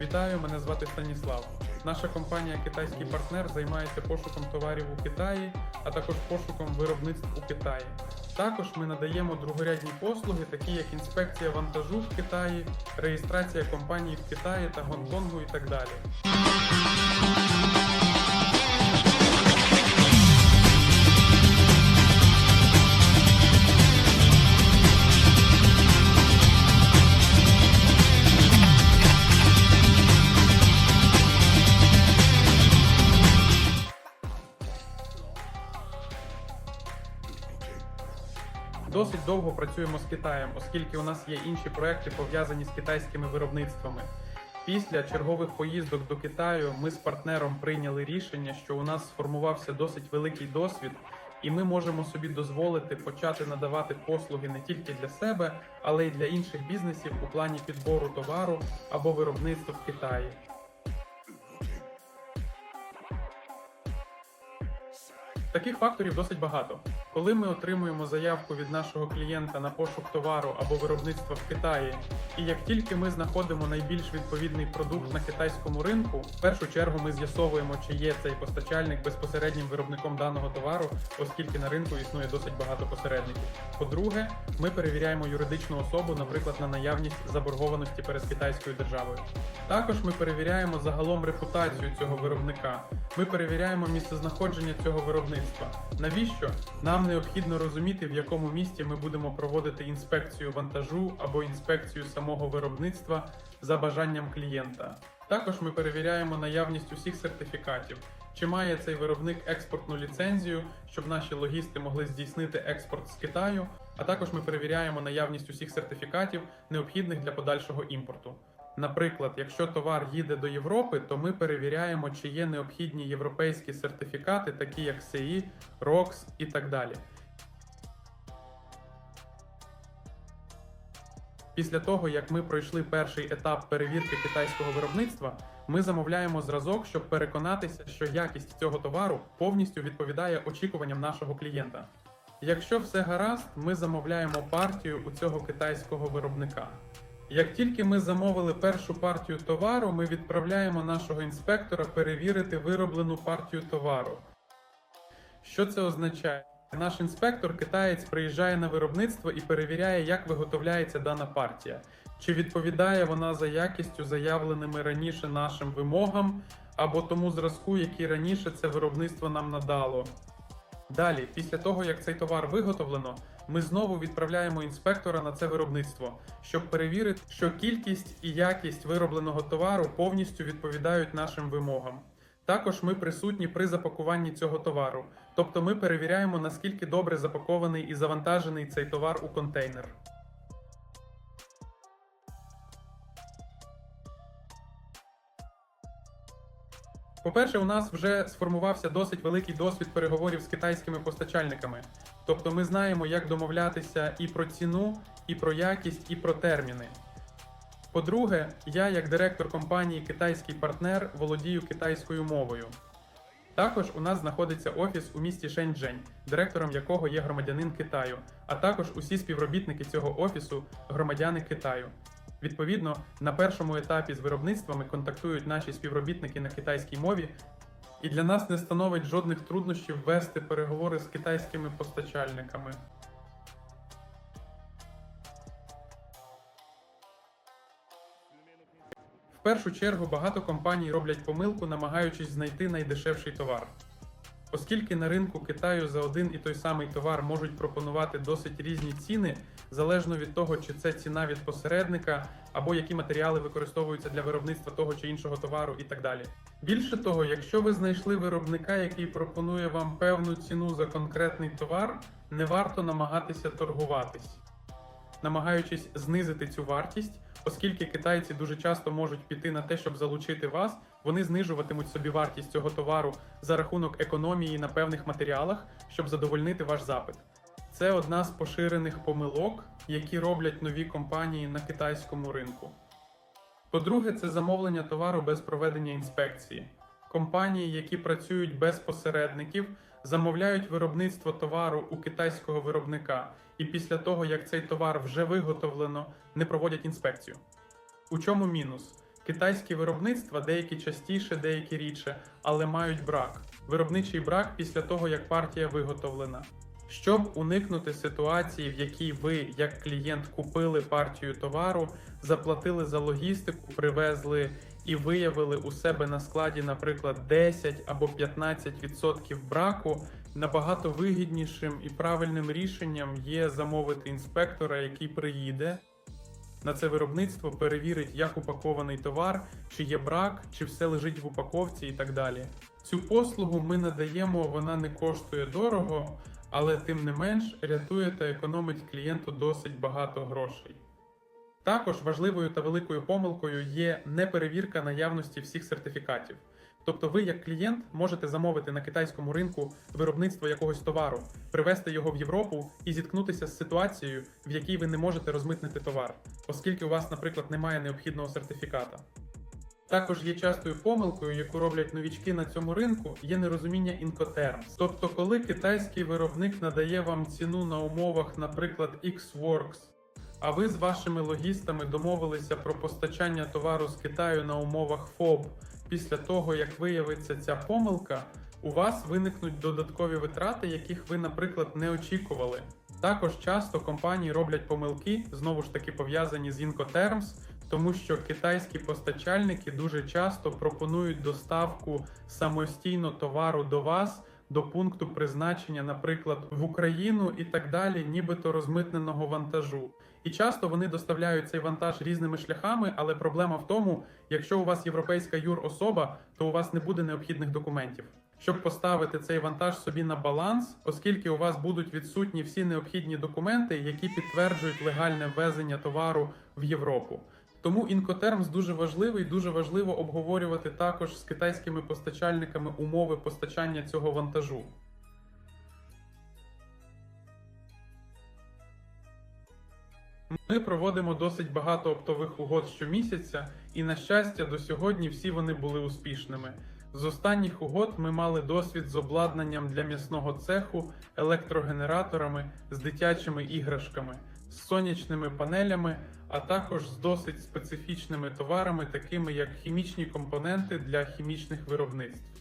Вітаю, мене звати Станіслав. Наша компанія Китайський партнер займається пошуком товарів у Китаї, а також пошуком виробництв у Китаї. Також ми надаємо другорядні послуги, такі як інспекція вантажу в Китаї, реєстрація компаній в Китаї та Гонконгу і так далі. Досить довго працюємо з Китаєм, оскільки у нас є інші проекти пов'язані з китайськими виробництвами. Після чергових поїздок до Китаю ми з партнером прийняли рішення, що у нас сформувався досить великий досвід, і ми можемо собі дозволити почати надавати послуги не тільки для себе, але й для інших бізнесів у плані підбору товару або виробництва в Китаї. Таких факторів досить багато. Коли ми отримуємо заявку від нашого клієнта на пошук товару або виробництва в Китаї, і як тільки ми знаходимо найбільш відповідний продукт на китайському ринку, в першу чергу ми з'ясовуємо, чи є цей постачальник безпосереднім виробником даного товару, оскільки на ринку існує досить багато посередників. По-друге, ми перевіряємо юридичну особу, наприклад, на наявність заборгованості перед китайською державою. Також ми перевіряємо загалом репутацію цього виробника. Ми перевіряємо місцезнаходження цього виробництва. Навіщо? Нам необхідно розуміти, в якому місті ми будемо проводити інспекцію вантажу або інспекцію самого виробництва за бажанням клієнта. Також ми перевіряємо наявність усіх сертифікатів. Чи має цей виробник експортну ліцензію, щоб наші логісти могли здійснити експорт з Китаю? А також ми перевіряємо наявність усіх сертифікатів, необхідних для подальшого імпорту. Наприклад, якщо товар їде до Європи, то ми перевіряємо, чи є необхідні європейські сертифікати, такі як CE, ROX і так далі. Після того, як ми пройшли перший етап перевірки китайського виробництва, ми замовляємо зразок, щоб переконатися, що якість цього товару повністю відповідає очікуванням нашого клієнта. Якщо все гаразд, ми замовляємо партію у цього китайського виробника. Як тільки ми замовили першу партію товару, ми відправляємо нашого інспектора перевірити вироблену партію товару. Що це означає? Наш інспектор китаєць приїжджає на виробництво і перевіряє, як виготовляється дана партія, чи відповідає вона за якістю заявленими раніше нашим вимогам або тому зразку, який раніше це виробництво нам надало. Далі, після того як цей товар виготовлено, ми знову відправляємо інспектора на це виробництво, щоб перевірити, що кількість і якість виробленого товару повністю відповідають нашим вимогам. Також ми присутні при запакуванні цього товару, тобто ми перевіряємо, наскільки добре запакований і завантажений цей товар у контейнер. По-перше, у нас вже сформувався досить великий досвід переговорів з китайськими постачальниками. Тобто ми знаємо, як домовлятися і про ціну, і про якість, і про терміни. По-друге, я, як директор компанії Китайський партнер, володію китайською мовою. Також у нас знаходиться офіс у місті Шеньчжень, директором якого є громадянин Китаю, а також усі співробітники цього офісу громадяни Китаю. Відповідно, на першому етапі з виробництвами контактують наші співробітники на китайській мові, і для нас не становить жодних труднощів вести переговори з китайськими постачальниками. В першу чергу багато компаній роблять помилку, намагаючись знайти найдешевший товар. Оскільки на ринку Китаю за один і той самий товар можуть пропонувати досить різні ціни, залежно від того, чи це ціна від посередника, або які матеріали використовуються для виробництва того чи іншого товару і так далі. Більше того, якщо ви знайшли виробника, який пропонує вам певну ціну за конкретний товар, не варто намагатися торгуватись намагаючись знизити цю вартість, оскільки китайці дуже часто можуть піти на те, щоб залучити вас, вони знижуватимуть собі вартість цього товару за рахунок економії на певних матеріалах, щоб задовольнити ваш запит. Це одна з поширених помилок, які роблять нові компанії на китайському ринку. По-друге, це замовлення товару без проведення інспекції. Компанії, які працюють без посередників, замовляють виробництво товару у китайського виробника, і після того, як цей товар вже виготовлено, не проводять інспекцію. У чому мінус? Китайські виробництва деякі частіше, деякі рідше, але мають брак. Виробничий брак після того, як партія виготовлена. Щоб уникнути ситуації, в якій ви, як клієнт, купили партію товару, заплатили за логістику, привезли і виявили у себе на складі, наприклад, 10 або 15% браку, набагато вигіднішим і правильним рішенням є замовити інспектора, який приїде на це виробництво, перевірить, як упакований товар, чи є брак, чи все лежить в упаковці і так далі. Цю послугу ми надаємо, вона не коштує дорого, але тим не менш рятує та економить клієнту досить багато грошей. Також важливою та великою помилкою є неперевірка наявності всіх сертифікатів. Тобто ви, як клієнт, можете замовити на китайському ринку виробництво якогось товару, привезти його в Європу і зіткнутися з ситуацією, в якій ви не можете розмитнити товар, оскільки у вас, наприклад, немає необхідного сертифіката. Також є частою помилкою, яку роблять новічки на цьому ринку, є нерозуміння Incoterms. Тобто, коли китайський виробник надає вам ціну на умовах, наприклад, Xworks, а ви з вашими логістами домовилися про постачання товару з Китаю на умовах ФОБ. Після того, як виявиться ця помилка, у вас виникнуть додаткові витрати, яких ви, наприклад, не очікували. Також часто компанії роблять помилки, знову ж таки пов'язані з Incoterms, тому що китайські постачальники дуже часто пропонують доставку самостійно товару до вас до пункту призначення, наприклад, в Україну і так далі, нібито розмитненого вантажу. І часто вони доставляють цей вантаж різними шляхами, але проблема в тому, якщо у вас європейська юрособа, то у вас не буде необхідних документів. Щоб поставити цей вантаж собі на баланс, оскільки у вас будуть відсутні всі необхідні документи, які підтверджують легальне ввезення товару в Європу. Тому Incoterms дуже важливий, дуже важливо обговорювати також з китайськими постачальниками умови постачання цього вантажу. Ми проводимо досить багато оптових угод щомісяця, і на щастя, до сьогодні всі вони були успішними. З останніх угод ми мали досвід з обладнанням для м'ясного цеху, електрогенераторами, з дитячими іграшками, з сонячними панелями, а також з досить специфічними товарами, такими як хімічні компоненти для хімічних виробництв.